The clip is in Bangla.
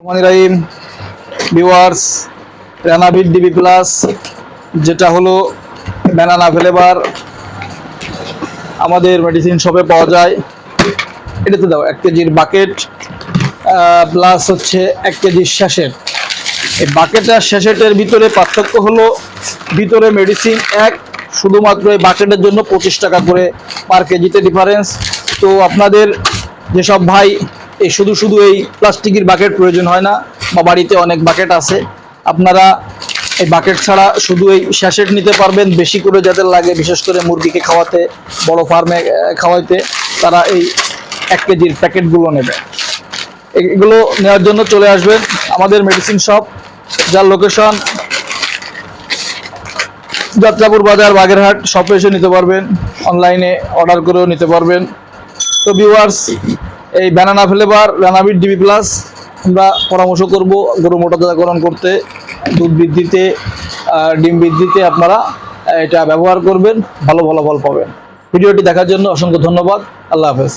রাহিম ভিওয়ার্স রানাবিট ডিবি প্লাস যেটা হলো ব্যানানা ফ্লেভার আমাদের মেডিসিন শপে পাওয়া যায়। এটাতে দাও, এক কেজির বাকেট প্লাস হচ্ছে এক কেজির শ্যাশেট এই বাকেট আর শ্যাশেটের ভিতরে পার্থক্য হলো, ভিতরে মেডিসিন এক, শুধুমাত্র এই বাকেটের জন্য পঁচিশ টাকা করে পার কেজিতে ডিফারেন্স তো আপনাদের যেসব ভাই এই শুধু শুধু এই প্লাস্টিকের বাকেট প্রয়োজন হয় না, বা বাড়িতে অনেক বাকেট আছে। আপনারা এই বাকেট ছাড়া শুধু এই শ্যাশেট নিতে পারবেন, বেশি করে যাদের লাগে, বিশেষ করে মুরগিকে খাওয়াতে, বড় ফার্মে খাওয়াইতে, তারা এই এক কেজির প্যাকেটগুলো নেবে। এগুলো নেওয়ার জন্য চলে আসবেন আমাদের মেডিসিন শপ যার লোকেশন যাত্রাপুর বাজার, বাগেরহাট শপে এসে নিতে পারবেন। অনলাইনে অর্ডার করেও নিতে পারবেন। তো ভিউয়ার্স এই ব্যানানা ফ্লেভার রানাবিট ডিবি প্লাস আমরা পরামর্শ করব গরু মোটাতাজাকরণ করতে, দুধ বৃদ্ধিতে ডিম বৃদ্ধিতে আপনারা এটা ব্যবহার করবেন, ভালো ফলাফল পাবেন। ভিডিওটি দেখার জন্য অসংখ্য ধন্যবাদ। আল্লাহ হাফেজ।